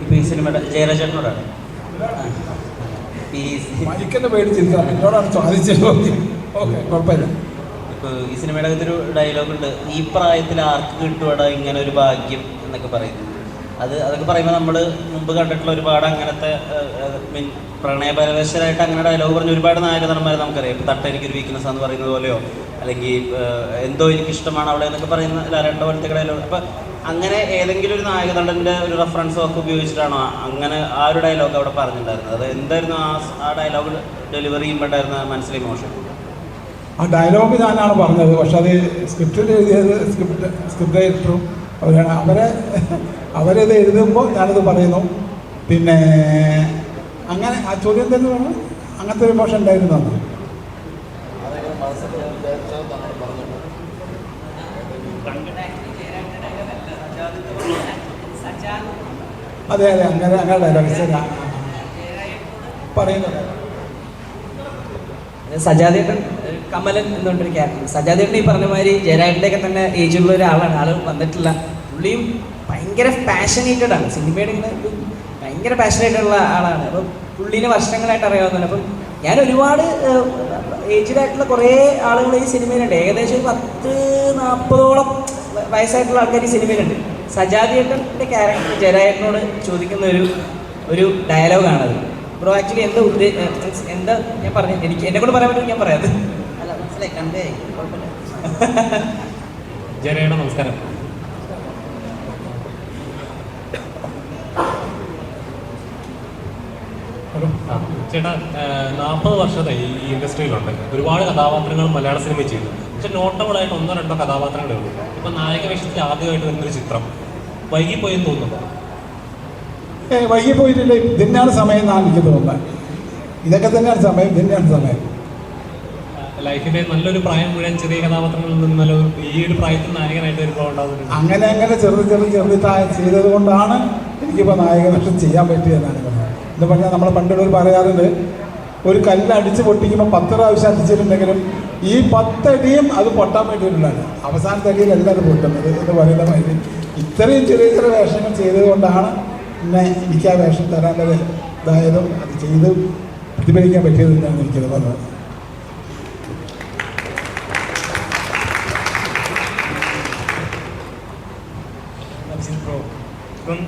ഇപ്പൊ ഈ സിനിമയുടെ ജയരാജേട്ടനോടാണ്. മരിക്കുന്ന ഈ സിനിമയുടെ ഒരു ഡയലോഗ് ഉണ്ട്. ഈ പ്രായത്തിൽ ആർക്ക് കിട്ടുവാടാ ഇങ്ങനെ ഒരു ഭാഗ്യം എന്നൊക്കെ പറയുന്നത്. അത് അതൊക്കെ പറയുമ്പോൾ നമ്മൾ മുമ്പ് കണ്ടിട്ടുള്ള ഒരുപാട് അങ്ങനത്തെ മീൻ പ്രണയപരവശരായിട്ട് അങ്ങനെ ഡയലോഗ് പറഞ്ഞ ഒരുപാട് നായക നടന്മാരെ നമുക്കറിയാം. ഇപ്പം തട്ട എനിക്കൊരു വീക്ക്നെസ് എന്ന് പറയുന്നത് പോലെയോ? അല്ലെങ്കിൽ എന്തോ എനിക്ക് ഇഷ്ടമാണ് അവളെ എന്നൊക്കെ പറയുന്ന ലാലേട്ട പോലത്തെ ഡയലോഗ് അപ്പം അങ്ങനെ ഏതെങ്കിലും ഒരു നായക നടന്റെ ഒരു റെഫറൻസോ ഒക്കെ ഉപയോഗിച്ചിട്ടാണോ അങ്ങനെ ആ ഒരു ഡയലോഗ് അവിടെ പറഞ്ഞിട്ടുണ്ടായിരുന്നത്? അത് എന്തായിരുന്നു ആ ആ ഡയലോഗ് ഡെലിവറി ചെയ്യുമ്പോണ്ടായിരുന്ന മനസ്സിലെ ഇമോഷൻ ആ ഡയലോഗ് ഞാനാണ് പറഞ്ഞത്. പക്ഷെ അത് സ്ക്രിപ്റ്റിൽ എഴുതിയത് സ്ക്രിപ്റ്റ് സ്ക്രിപ്റ്റ് ഡയറക്ടറും അവരാണ് അവരെ അവരത് എഴുതുമ്പോൾ ഞാനത് പറയുന്നു. പിന്നെ അങ്ങനെ ആ ചോദ്യം തന്നെ പറഞ്ഞു അങ്ങനത്തെ ഒരു മോശം ഉണ്ടായിരുന്നു അന്ന്. അതെ അതെ അങ്ങനെ അങ്ങനെ ഡയലോഗ്. പറയുന്നത് സജാദേട്ടൻ കമലൻ എന്ന് ക്യാരക്ടർ സജാദേട്ടൻ ഈ പറഞ്ഞ മാതിരി ജയരാജന്റെയൊക്കെ തന്നെ ഏജുള്ള ഒരാളാണ്. ആൾ വന്നിട്ടില്ല. പുള്ളിയും ഭയങ്കര പാഷനേറ്റഡ് ആണ്. സിനിമയുടെ ഇങ്ങനെ ഒരു ഭയങ്കര പാഷനേറ്റഡ് ഉള്ള ആളാണ്. അപ്പം പുള്ളീനെ വർഷങ്ങളായിട്ട് അറിയാവുന്നതാണ്. അപ്പം ഞാൻ ഒരുപാട് ഏജ്ഡ് ആയിട്ടുള്ള കുറേ ആളുകൾ ഈ സിനിമയിലുണ്ട്. ഏകദേശം പത്ത് നാൽപ്പതോളം വയസ്സായിട്ടുള്ള ആൾക്കാർ ഈ സിനിമയിലുണ്ട്. സജാദിയേട്ടന്റെ ക്യാരക്ടർ ജയരാജേട്ടനോട് ചോദിക്കുന്ന ഒരു ഒരു ഡയലോഗാണത് ബ്രോ ആക്ച്വലി എന്താ ഉദ്ദേശം എന്താ ഞാൻ പറഞ്ഞു? എനിക്ക് എന്നെ കൊണ്ട് പറയാൻ പറ്റും ഞാൻ പറയാത് അല്ല മനസ്സിലായി. കണ്ടേ ജയരേണ നമസ്കാരം. ചേട്ടാ നാൽപ്പത് വർഷത്തെ ഈ ഇൻഡസ്ട്രിയിലുണ്ട്. ഒരുപാട് കഥാപാത്രങ്ങൾ മലയാള സിനിമയിൽ ചെയ്തു. പക്ഷെ നോട്ടബിളായിട്ട് ഒന്നോ രണ്ടോ കഥാപാത്രങ്ങളേ ഉള്ളൂ. ഇപ്പം നായക വേഷത്തിൽ ആദ്യമായിട്ട് വരുന്നൊരു ചിത്രം. വൈകിപ്പോയെന്ന് തോന്നുന്നു. ഏ വൈകി പോയിട്ടില്ല. ഇതിനാണ് സമയം എന്നാണ് എനിക്ക് തോന്നുന്നത്. ഇതൊക്കെ തന്നെയാണ് സമയം ഇതിനാണ് സമയം. ലൈഫിന്റെ നല്ലൊരു പ്രായം മുഴുവൻ ചെറിയ കഥാപാത്രങ്ങളിൽ നിന്ന് നല്ല ഈ ഒരു പ്രായത്തിൽ നായകനായിട്ട് വരുമ്പോൾ ഉണ്ടാവുന്നത് അങ്ങനെ അങ്ങനെ ചെറുത് ചെറുത് ചെറുതിട്ട് ചെയ്തത് കൊണ്ടാണ് എനിക്കിപ്പോൾ നായകനഷ്ടം ചെയ്യാൻ പറ്റിയതെന്നാണ് എന്ന് പറഞ്ഞാൽ നമ്മൾ പണ്ടുള്ളവർ പറയാറുണ്ട് ഒരു കല്ല് അടിച്ച് പൊട്ടിക്കുമ്പോൾ പത്ത് പ്രാവശ്യം അടിച്ചിട്ടുണ്ടെങ്കിലും ഈ പത്തടിയും അത് പൊട്ടാൻ വേണ്ടിയിട്ടുണ്ടാണ് അവസാനത്തെ അടിയിലല്ല അത് പൊട്ടുന്നത് എന്ന് പറയുന്ന മാതിരി ഇത്രയും ചെറിയ ചെറിയ വേഷങ്ങൾ ചെയ്തത് കൊണ്ടാണ് എന്നെ എനിക്ക് ആ വേഷം തരാനുള്ള ഇതായതും അത് ചെയ്ത് പ്രതിഫലിക്കാൻ പറ്റിയതെന്നാണ് എനിക്കത് പറഞ്ഞത്. ഇപ്പം